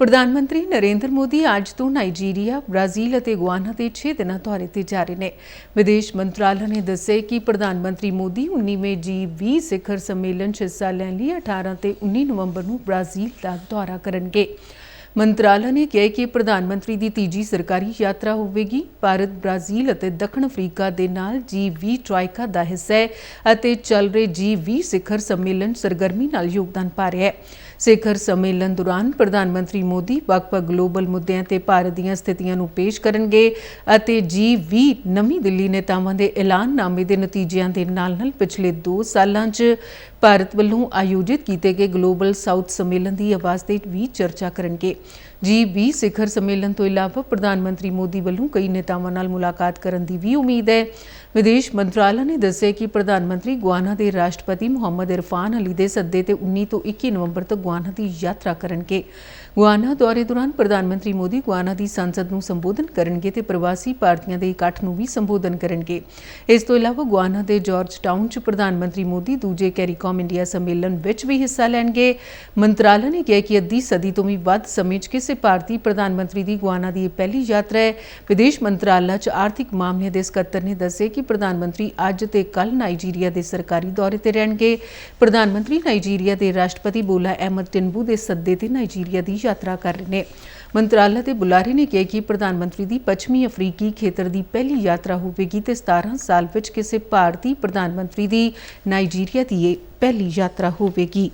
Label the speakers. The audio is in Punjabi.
Speaker 1: ਪ੍ਰਧਾਨ ਮੰਤਰੀ ਨਰਿੰਦਰ ਮੋਦੀ ਅੱਜ ਤੋਂ ਨਾਈਜੀਰੀਆ, ਬ੍ਰਾਜ਼ੀਲ ਅਤੇ ਗੁਆਨਾ ਦੇ 6 ਦਿਨਾਂ ਦੌਰੇ ਤੇ ਜਾ ਰਹੇ ਨੇ। ਵਿਦੇਸ਼ ਮੰਤਰਾਲਾ ਨੇ ਦੱਸਿਆ ਕਿ ਪ੍ਰਧਾਨ ਮੰਤਰੀ ਮੋਦੀ 19ਵੇਂ ਜੀ20 ਸਿਖਰ ਸੰਮੇਲਨ 'ਚ ਹਿੱਸਾ ਲੈਣ ਲਈ 18 ਤੇ 19 ਨਵੰਬਰ ਨੂੰ ਬ੍ਰਾਜ਼ੀਲ ਦਾ ਦੌਰਾ ਕਰਨਗੇ। ਮੰਤਰਾਲਾ ਨੇ ਕਿਹਾ ਕਿ ਪ੍ਰਧਾਨ ਮੰਤਰੀ ਦੀ ਤੀਜੀ ਸਰਕਾਰੀ ਯਾਤਰਾ ਹੋਵੇਗੀ। ਭਾਰਤ, ਬ੍ਰਾਜ਼ੀਲ ਅਤੇ ਦੱਖਣ ਅਫਰੀਕਾ ਦੇ ਨਾਲ ਜੀ20 ਟਰਾਇਕਾ ਦਾ ਹਿੱਸਾ ਹੈ ਅਤੇ ਚੱਲ ਰਹੇ ਜੀ20 ਸਿਖਰ ਸੰਮੇਲਨ ਸਰਗਰਮੀ ਨਾਲ ਯੋਗਦਾਨ ਪਾ ਰਿਹਾ ਹੈ। ਸਿਖਰ ਸੰਮੇਲਨ ਦੌਰਾਨ ਪ੍ਰਧਾਨ ਮੰਤਰੀ ਮੋਦੀ ਵੱਖ-ਵੱਖ ਗਲੋਬਲ ਮੁੱਦਿਆਂ ਤੇ ਭਾਰਤ ਦੀਆਂ ਸਥਿਤੀਆਂ ਨੂੰ ਪੇਸ਼ ਕਰਨਗੇ ਅਤੇ ਜੀ20 ਨਵੀਂ ਦਿੱਲੀ ਨੇਤਾਵਾਂ ਦੇ ਐਲਾਨਨਾਮੇ ਦੇ ਨਤੀਜਿਆਂ ਦੇ ਨਾਲ-ਨਾਲ ਪਿਛਲੇ 2 ਸਾਲਾਂ 'ਚ ਭਾਰਤ ਵੱਲੋਂ ਆਯੋਜਿਤ ਕੀਤੇ ਗਏ ਗਲੋਬਲ ਸਾਊਥ ਸੰਮੇਲਨ ਦੀ ਆਵਾਜ਼ ਤੇ ਵੀ ਚਰਚਾ ਕਰਨਗੇ। ਜੀ20 ਸਿਖਰ ਸੰਮੇਲਨ ਤੋਂ ਇਲਾਵਾ ਪ੍ਰਧਾਨ ਮੰਤਰੀ ਮੋਦੀ ਵੱਲੋਂ ਕਈ ਨੇਤਾਵਾਂ ਨਾਲ ਮੁਲਾਕਾਤ ਕਰਨ ਦੀ ਵੀ ਉਮੀਦ ਹੈ। ਵਿਦੇਸ਼ ਮੰਤਰਾਲਾ ਨੇ ਦੱਸਿਆ ਕਿ ਪ੍ਰਧਾਨ ਮੰਤਰੀ ਗੁਆਨਾ ਦੇ ਰਾਸ਼ਟਰਪਤੀ ਮੁਹੰਮਦ ਇਰਫਾਨ ਅਲੀ ਦੇ ਸੱਦੇ ਤੇ 19 ਤੋਂ 21 ਨਵੰਬਰ ਤੱਕ ਗੁਆਨਾ ਦੀ ਯਾਤਰਾ ਕਰਨਗੇ। ਗੁਆਨਾ ਦੌਰੇ ਦੌਰਾਨ ਪ੍ਰਧਾਨ ਮੰਤਰੀ ਮੋਦੀ ਗੁਆਨਾ ਦੀ ਸੰਸਦ ਨੂੰ ਸੰਬੋਧਨ ਕਰਨਗੇ ਤੇ ਪ੍ਰਵਾਸੀ ਭਾਰਤੀਆਂ ਦੇ ਇਕੱਠ ਨੂੰ ਵੀ ਸੰਬੋਧਨ ਕਰਨਗੇ। ਇਸ ਤੋਂ ਇਲਾਵਾ ਗੁਆਨਾ ਦੇ ਜਾਰਜ ਟਾਊਨ 'ਚ ਪ੍ਰਧਾਨ ਮੰਤਰੀ ਮੋਦੀ ਦੂਜੇ ਕੈਰੀਕੌਮ ਇੰਡੀਆ ਸੰਮੇਲਨ ਵਿੱਚ ਵੀ ਹਿੱਸਾ ਲੈਣਗੇ। ਮੰਤਰਾਲਾ ਨੇ ਕਿਹਾ ਕਿ ਅੱਧੀ ਸਦੀ ਤੋਂ ਵੀ ਵੱਧ ਸਮੇਂ 'ਚ ਕਿਸੇ ਭਾਰਤੀ ਪ੍ਰਧਾਨ ਮੰਤਰੀ ਦੀ ਗੁਆਨਾ ਦੀ ਇਹ ਪਹਿਲੀ ਯਾਤਰਾ ਹੈ। ਵਿਦੇਸ਼ ਮੰਤਰਾਲਾ 'ਚ ਆਰਥਿਕ ਮਾਮਲਿਆਂ ਦੇ ਸਕੱਤਰ ਨੇ ਦੱਸਿਆ ਕਿ ਪ੍ਰਧਾਨ ਮੰਤਰੀ ਅੱਜ ਤੇ ਕੱਲ ਨਾਈਜੀਰੀਆ ਦੇ ਸਰਕਾਰੀ ਦੌਰੇ ਤੇ ਰਹਿਣਗੇ। ਪ੍ਰਧਾਨ ਮੰਤਰੀ ਨਾਈਜੀਰੀਆ ਦੇ ਰਾਸ਼ਟਰਪਤੀ ਬੋਲਾ ਅਹਿਮਦ ਟਿਨਬੂ ਦੇ ਸੱਦੇ ਤੇ ਨਾਈਜੀਰੀਆ ਦੀ ਯਾਤਰਾ ਕਰ ਰਹੇ ਨੇ। ਮੰਤਰਾਲਾ ਦੇ ਬੁਲਾਰੇ ਨੇ ਕਿਹਾ ਕਿ ਪ੍ਰਧਾਨ ਮੰਤਰੀ ਦੀ ਪੱਛਮੀ ਅਫਰੀਕੀ ਖੇਤਰ ਦੀ ਪਹਿਲੀ ਯਾਤਰਾ ਹੋਵੇਗੀ ਤੇ 17 ਸਾਲ ਵਿੱਚ ਕਿਸੇ ਭਾਰਤੀ ਪ੍ਰਧਾਨ ਮੰਤਰੀ ਦੀ ਨਾਈਜੀਰੀਆ ਦੀ ਇਹ ਪਹਿਲੀ ਯਾਤਰਾ ਹੋਵੇਗੀ।